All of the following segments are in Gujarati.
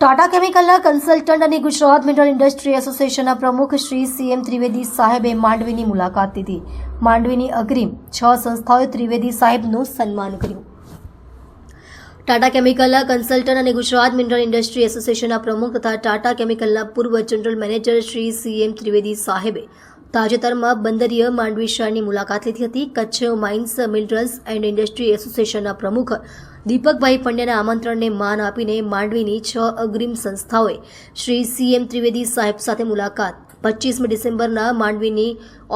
ટાટા કેમિકલના કન્સલ્ટન્ટ અને ગુજરાત મિનરલ ઇન્ડસ્ટ્રી એસોસિએશનના પ્રમુખ શ્રી સીએમ ત્રિવેદી સાહેબે માંડવીની મુલાકાત લીધી. માંડવીની અગ્રીમ છ સંસ્થાઓએ ત્રિવેદી સાહેબનું સન્માન કર્યું. ટાટા કેમિકલના કન્સલ્ટન્ટ અને ગુજરાત મિનરલ ઇન્ડસ્ટ્રી એસોસિએશનના પ્રમુખ તથા ટાટા કેમિકલના પૂર્વ general manager Shri CM Trivedi સાહેબે તાજેતરમાં બંદરીય માંડવી શહેરની મુલાકાત લીધી હતી. Kutch mines minerals and industry એસોસિએશનના પ્રમુખ દીપકભાઈ પંડ્યાના આમંત્રણને માન આપીને માંડવીની છ અગ્રીમ સંસ્થાઓએ શ્રી સીએમ ત્રિવેદી સાહેબ સાથે મુલાકાત. પચીસમી ડિસેમ્બરના માંડવીની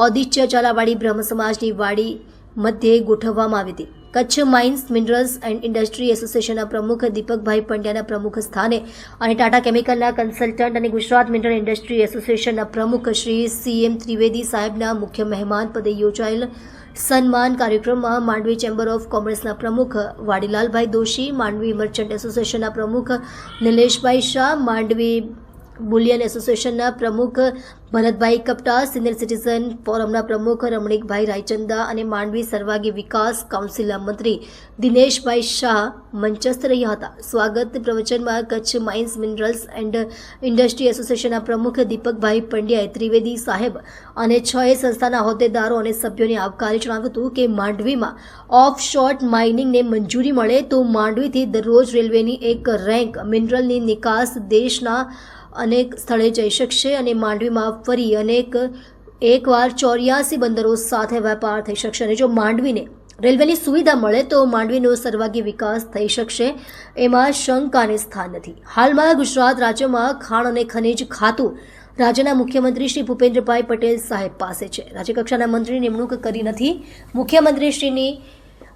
ઔદિત્ય ચાલાવાડી બ્રહ્મ સમાજની વાડી મધ્યે ગોઠવવામાં આવી હતી. Kutch mines minerals and industry એસોસિએશનના પ્રમુખ દીપકભાઈ પંડ્યાના પ્રમુખ સ્થાને અને ટાટા કેમિકલના કન્સલ્ટન્ટ અને ગુજરાત મિનરલ ઇન્ડસ્ટ્રી એસોસિએશનના પ્રમુખ શ્રી સીએમ ત્રિવેદી સાહેબના મુખ્ય મહેમાન પદે યોજાયેલ સન્માન કાર્યક્રમમાં માંડવી ચેમ્બર ઓફ કોમર્સના પ્રમુખ વાડીલાલભાઈ દોશી, માંડવી મર્ચન્ટ એસોસિએશનના પ્રમુખ નિલેશભાઈ શાહ, માંડવી બુલિયન એસોસિએશનના પ્રમુખ ભરતભાઈ કપટા, સિનિયર સિટીઝન ફોરમના પ્રમુખ રમણીકભાઈ રાયચંદા અને માંડવી સર્વાગી વિકાસ કાઉન્સિલના મંત્રી દિનેશભાઈ શાહ મંચસ્થ રહ્યા હતા. સ્વાગત પ્રવચનમાં Kutch mines minerals and industry એસોસિએશનના પ્રમુખ દીપકભાઈ પંડ્યાએ ત્રિવેદી સાહેબ અને છ એ સંસ્થાના હોદ્દેદારો અને સભ્યોને આવકારી જણાવ્યું હતું કે માંડવીમાં ઓફ શોર્ટ માઇનિંગને મંજૂરી મળે તો માંડવીથી દરરોજ રેલવેની એક રેન્ક મિનરલની નિકાસ દેશના અનેક સ્થળે જઈ શકશે અને માંડવીમાં ફરી અનેક, એકવાર ચોર્યાસી બંદરો સાથે વેપાર થઈ શકશે અને જો માંડવીને રેલવેની સુવિધા મળે તો માંડવીનો સર્વાગી વિકાસ થઈ શકશે, એમાં શંકાને સ્થાન નથી. હાલમાં ગુજરાત રાજ્યમાં ખાણ અને ખનિજ ખાતું રાજ્યના મુખ્યમંત્રી શ્રી ભૂપેન્દ્રભાઈ પટેલ સાહેબ પાસે છે. રાજ્યકક્ષાના મંત્રી નિમણૂક કરી નથી. મુખ્યમંત્રીશ્રીની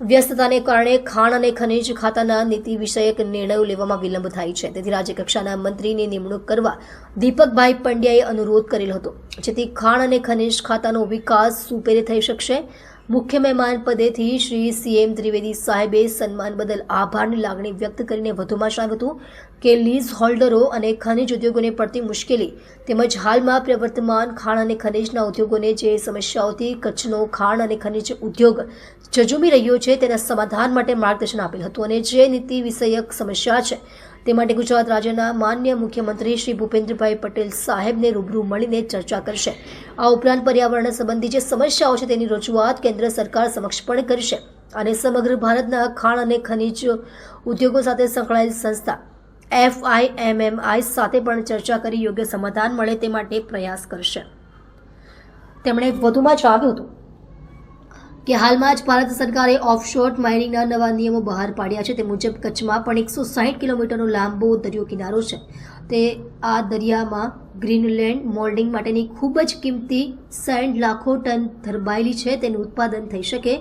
વ્યસ્તતાને કારણે ખાણ અને ખનિજ ખાતાના નીતિ વિષયક નિર્ણયો લેવામાં વિલંબ થાય છે. તેથી રાજ્યકક્ષાના મંત્રીની નિમણૂક કરવા દીપકભાઈ પંડ્યાએ અનુરોધ કરેલ હતો. જેથી ખાણ અને ખનિજ ખાતાનો વિકાસ સુપેરે થઈ શકશે. મુખ્ય મહેમાન પદેથી શ્રી સીએમ ત્રિવેદી સાહેબે સન્માન બદલ આભારની લાગણી વ્યક્ત કરીને વધુમાં જણાવ્યું હતું કે લીઝ હોલ્ડરો અને ખનિજ ઉદ્યોગોને પડતી મુશ્કેલી તેમજ હાલમાં પ્રવર્તમાન ખાણ અને ખનિજના ઉદ્યોગોને જે સમસ્યાઓથી કચ્છનો ખાણ અને ખનિજ ઉદ્યોગ જજુમી રહ્યો છે તેના સમાધાન માટે માર્ગદર્શન આપેલ હતું અને જે નીતિ વિષયક સમસ્યા છે તે માટે ગુજરાત રાજ્યના માન્ય મુખ્યમંત્રી શ્રી ભૂપેન્દ્રભાઈ પટેલ સાહેબને રૂબરૂ મળીને ચર્ચા કરશે. આ ઉપરાંત પર્યાવરણ સંબંધી જે સમસ્યાઓ છે તેની રજૂઆત કેન્દ્ર સરકાર સમક્ષ પણ કરશે અને સમગ્ર ભારતના ખાણ અને ખનિજ ઉદ્યોગો સાથે સંકળાયેલ સંસ્થા એફઆઈએમએમઆઈ સાથે પણ ચર્ચા કરી યોગ્ય સમાધાન મળે તે માટે પ્રયાસ કરશે. તેમણે વધુમાં જણાવ્યું હતું કે હાલમાં જ ભારત સરકારે ઓફશોર માઇનિંગના નવા નિયમો બહાર પાડ્યા છે. તે મુજબ કચ્છમાં પણ એકસો સાહીઠ કિલોમીટરનો લાંબો દરિયો કિનારો છે. તે આ દરિયામાં ગ્રીનલેન્ડ મોલ્ડિંગ માટેની ખૂબ જ કિંમતી સેન્ડ લાખો ટન ધરબાયેલી છે, તેનું ઉત્પાદન થઈ શકે.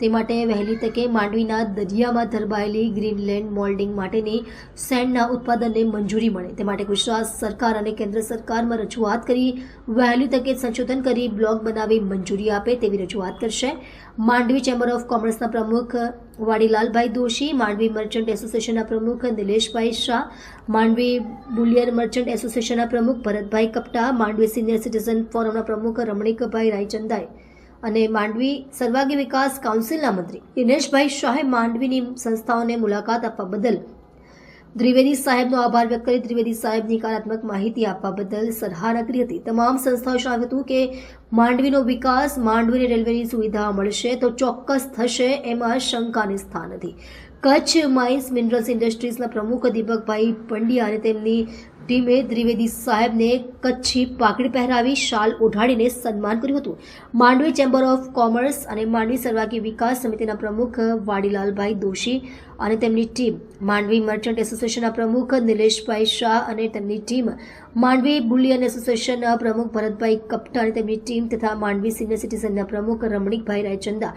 તે માટે વહેલી તકે માંડવીના દરિયામાં ધરબાયેલી ગ્રીનલેન્ડ મોલ્ડિંગ માટેની સેન્ડના ઉત્પાદનને મંજૂરી મળે. તે માટે ગુજરાત સરકાર અને કેન્દ્ર સરકારમાં રજૂઆત કરી, વહેલી તકે સંશોધન કરી બ્લોક બનાવી મંજૂરી આપે તેવી રજૂઆત કરશે. માંડવી ચેમ્બર ઓફ કોમર્સના પ્રમુખ વાડીલાલભાઈ દોશી, માંડવી મર્ચન્ટ એસોસિએશનના પ્રમુખ નિલેશભાઈ શાહ, માંડવી બુલિયન મર્ચન્ટ એસોસિએશનના પ્રમુખ ભરતભાઈ કપટા, માંડવી સિનિયર સિટીઝન ફોરમના પ્રમુખ રમણીકભાઈ રાયચંદાએ અને માંડવી સર્વાગી વિકાસ કાઉન્સિલના મંત્રી. દિનેશભાઈ શાહે માંડવીની સંસ્થાઓને મુલાકાત આપવા બદલ દ્વિવેદી સાહેબનો આભાર વ્યક્ત કરી ત્રિવેદી સાહેબની કારાત્મક માહિતી આપવા બદલ સરાહના કરી હતી. તમામ સંસ્થાઓ જણાવ્યું હતું કે માંડવીનો વિકાસ, માંડવીને રેલવેની સુવિધા મળશે તો ચોક્કસ થશે એમાં શંકાને સ્થાન નથી. કચ્છ માઇન્સ મિનરલ્સ ઇન્ડસ્ટ્રીઝના પ્રમુખ દીપકભાઈ પંડ્યા અને તેમની ટીમે ત્રિવેદી સાહેબને કચ્છી પાઘડી પહેરાવી શાલ ઓઢાડીને સન્માન કર્યું હતું. માંડવી ચેમ્બર ઓફ કોમર્સ અને માંડવી સર્વાગી વિકાસ સમિતિના પ્રમુખ વાડીલાલભાઈ દોશી અને તેમની ટીમ માંડવી મર્ચન્ટ એસોસિએશનના પ્રમુખ નિલેશભાઈ શાહ અને તેમની ટીમ માંડવી બુલિયન એસોસિએશનના પ્રમુખ ભરતભાઈ કપટા અને તેમની ટીમ તથા માંડવી સિનિયર સિટીઝનના પ્રમુખ રમણીકભાઈ રાયચંદા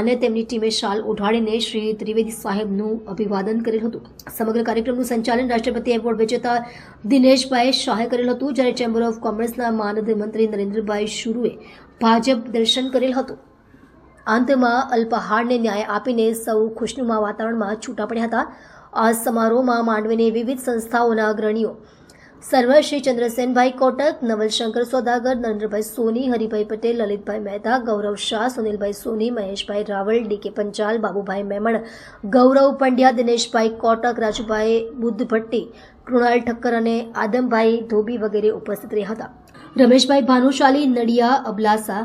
અને તેમની ટીમે શાલ ઉઠાડીને શ્રી ત્રિવેદી સાહેબનું અભિવાદન કરેલ હતું. સમગ્ર કાર્યક્રમનું સંચાલન રાષ્ટ્રપતિ એવોર્ડ વિજેતા દિનેશભાઈ શાહે કરેલ હતું, જ્યારે ચેમ્બર ઓફ કોમર્સના માનદ મંત્રી નરેન્દ્રભાઈ શુરુએ ભાજપ દર્શન કરેલ હતું. અંતમાં અલ્પાહારને ન્યાય આપીને સૌ ખુશનુમા વાતાવરણમાં છૂટા પડ્યા હતા. આ સમારોહમાં માંડવીની વિવિધ સંસ્થાઓના અગ્રણીઓ સર્વશ્રી ચંદ્રસેનભાઈ કોટક, નવલશંકર સોદાગર, નરેન્દ્રભાઈ સોની, હરિભાઈ પટેલ, લલિતભાઈ મહેતા, ગૌરવ શાહ, સુનિલભાઈ સોની, મહેશભાઈ રાવલ ડીકે પંચાલ, બાબુભાઈ મેમણ, ગૌરવ પંડ્યા, દિનેશભાઈ કોટક, રાજુભાઈ બુદ્ધ ભટ્ટી કૃણાલ ઠક્કર અને આદમભાઈ ધોબી વગેરે ઉપસ્થિત રહ્યા હતા. રમેશભાઈ ભાનુશાલી નડિયા અબલાસા